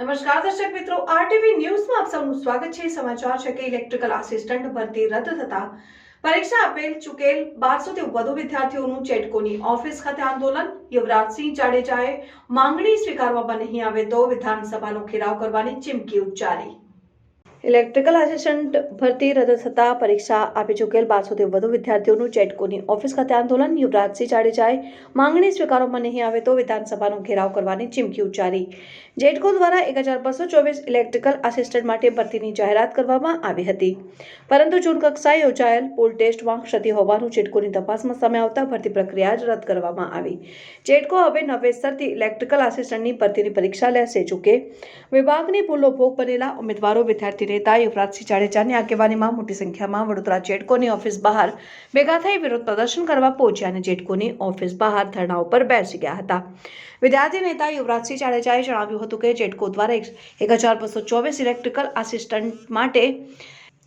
નમસ્કાર, દર્શક મિત્રો. આરટીવી ન્યૂઝમાં આપ સૌનું સ્વાગત છે. સમાચાર છે કે ઇલેક્ટ્રિકલ આસિસ્ટન્ટ ભરતી રદ થતા પરીક્ષા આપેલ ચૂકેલ બારસોથી વધુ વિદ્યાર્થીઓનું ચેટકોની ઓફિસ ખાતે આંદોલન. યુવરાજસિંહ જાડેજાએ માંગણી સ્વીકારવામાં નહીં આવે તો વિધાનસભાનો ઘેરાવ કરવાની ચીમકી ઉચ્ચારી. ઇલેક્ટ્રિકલ આસિસ્ટન્ટ ભરતી રદ થતા પરીક્ષા આપી ચૂકેલ બારસોથી વધુ વિદ્યાર્થીઓનું ચેટકોની ઓફિસ ખાતે આંદોલન. યુવરાજસિંહ જાડેજાએ માંગણી સ્વીકારવામાં નહીં આવે તો વિધાનસભાનો ઘેરાવ કરવાની ચીમકી ઉચ્ચારી. જેટકો દ્વારા એક હજાર બસો ચોવીસ ઇલેક્ટ્રિકલ આસિસ્ટન્ટ માટે ભરતીની જાહેરાત કરવામાં આવી હતી. પરંતુ જૂન કક્ષાએ યોજાયેલ પોલ ટેસ્ટમાં ક્ષતિ હોવાનું જેટકોની તપાસમાં સામે આવતા ભરતી પ્રક્રિયા જ રદ કરવામાં આવી. જેટકો હવે નવેસરથી ઇલેક્ટ્રિકલ આસિસ્ટન્ટની ભરતીની પરીક્ષા લેશે. જોકે વિભાગની ભૂલો ભોગ બનેલા ઉમેદવારો વિદ્યાર્થી નેતા યુવરાજસિંહ જાડેજાની આગેવાનીમાં મોટી સંખ્યામાં વડોદરા જેટકોની ઓફિસ બહાર ભેગા થઈ વિરોધ પ્રદર્શન કરવા પહોંચ્યા અને જેટકોની ઓફિસ બહાર ધરણા ઉપર બેસી ગયા હતા. વિદ્યાર્થી નેતા યુવરાજસિંહ જાડેજાએ જણાવ્યું હતું કે જેટકો દ્વારા એક હજાર બસો ચોવીસ ઇલેક્ટ્રિકલ આસિસ્ટન્ટ માટે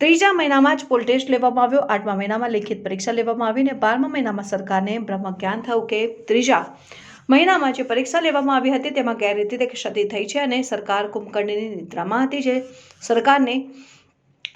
ત્રીજા મહિનામાં જ પોલ ટેસ્ટ લેવામાં આવ્યો. આઠમા મહિનામાં લેખિત પરીક્ષા લેવામાં આવી અને બારમા મહિનામાં સરકારને બ્રહ્મ જ્ઞાન થયું કે ત્રીજા મહિનામાં જે પરીક્ષા લેવામાં આવી હતી તેમાં ગેરરીતિ ક્ષતિ થઈ છે અને સરકાર કુંભકર્ણની નિદ્રામાં હતી જે સરકારને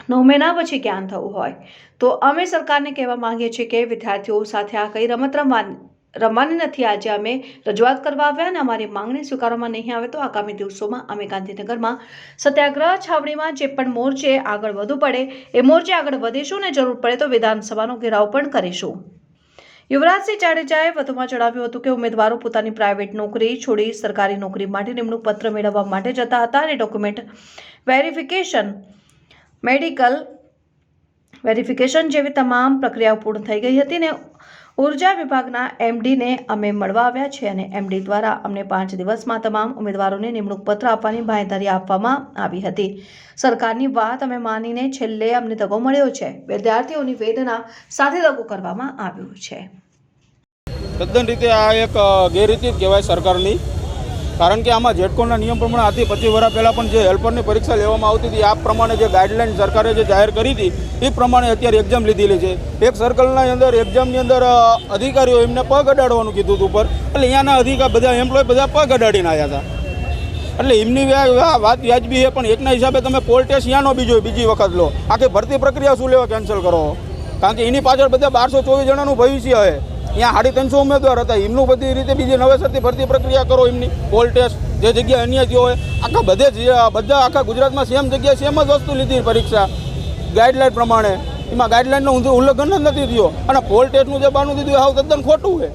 નવ મહિના પછી જ્ઞાન થવું હોય. તો અમે સરકારને કહેવા માંગીએ છીએ કે વિદ્યાર્થીઓ સાથે આ કઈ રમત રમવાની રમવાની નથી. આજે અમે રજૂઆત કરવા આવ્યા અને અમારી માંગણી સ્વીકારવામાં નહીં આવે તો આગામી દિવસોમાં અમે ગાંધીનગરમાં સત્યાગ્રહ છાવણીમાં જે પણ મોરચે આગળ વધુ પડે, એ મોરચે આગળ વધીશું ને જરૂર પડે તો વિધાનસભાનો ઘેરાવ પણ કરીશું. યુવરાજસિંહ જાડેજાએ વધુમાં જણાવ્યું હતું કે ઉમેદવારો પોતાની પ્રાઇવેટ નોકરી છોડી સરકારી નોકરી માટે નિમણૂક પત્ર મેળવવા માટે જતા હતા અને ડોક્યુમેન્ટ વેરિફિકેશન, મેડિકલ વેરિફિકેશન જેવી તમામ પ્રક્રિયાઓ પૂર્ણ થઈ ગઈ હતી ને ઊર્જા વિભાગના એમડીને અમે મળવા આવ્યા છે અને એમડી દ્વારા અમને પાંચ દિવસમાં તમામ ઉમેદવારોને નિમણૂક પત્ર આપવાની બાંયધારી આપવામાં આવી હતી. સરકારની વાત અમે માનીને છેલ્લે અમને દગો મળ્યો છે. વિદ્યાર્થીઓની વેદના સાથે દગો કરવામાં આવ્યો છે. તદ્દન રીતે આ એક ગેરરીતિ જ કહેવાય સરકારની. કારણ કે આમાં જેટકોના નિયમ પ્રમાણે આથી પચીસ વર્ષ પહેલાં પણ જે હેલ્પરની પરીક્ષા લેવામાં આવતી હતી આ પ્રમાણે જે ગાઈડલાઇન સરકારે જે જાહેર કરી હતી, એ પ્રમાણે અત્યારે એક્ઝામ લીધેલી છે. એક સર્કલના અંદર એક્ઝામની અંદર અધિકારીઓ એમને પગ અડાડવાનું કીધું હતું ઉપર. એટલે અહીંયાના અધિકાર, બધા એમ્પ્લોય બધા પગ અડાડીને આવ્યા હતા. એટલે એમની વાત વ્યાજબી છે, પણ એકના હિસાબે તમે પોલ ટેસ્ટ યાનો બીજો બીજી વખત લો. આખી ભરતી પ્રક્રિયા શું લેવા કેન્સલ કરો? કારણ કે એની પાછળ બધા બારસો ચોવીસ જણાનું ભવિષ્ય છે. અહીંયા સાડી ત્રણસો ઉમેદવાર હતા. એમનું બધી રીતે બીજી નવેસરથી ભરતી પ્રક્રિયા કરો એમની. પોલ ટેસ્ટ જે જગ્યાએ અન્ય થયો હોય. આખા બધે જ બધા આખા ગુજરાતમાં સેમ જગ્યાએ સેમ જ વસ્તુ લીધી પરીક્ષા. ગાઈડલાઈન પ્રમાણે. એમાં ગાઈડલાઇનનો ઉલ્લંઘન જ નથી થયો. અને પોલ ટેસ્ટનું જે બાનું દીધું એ હાવ તદ્દન ખોટું છે.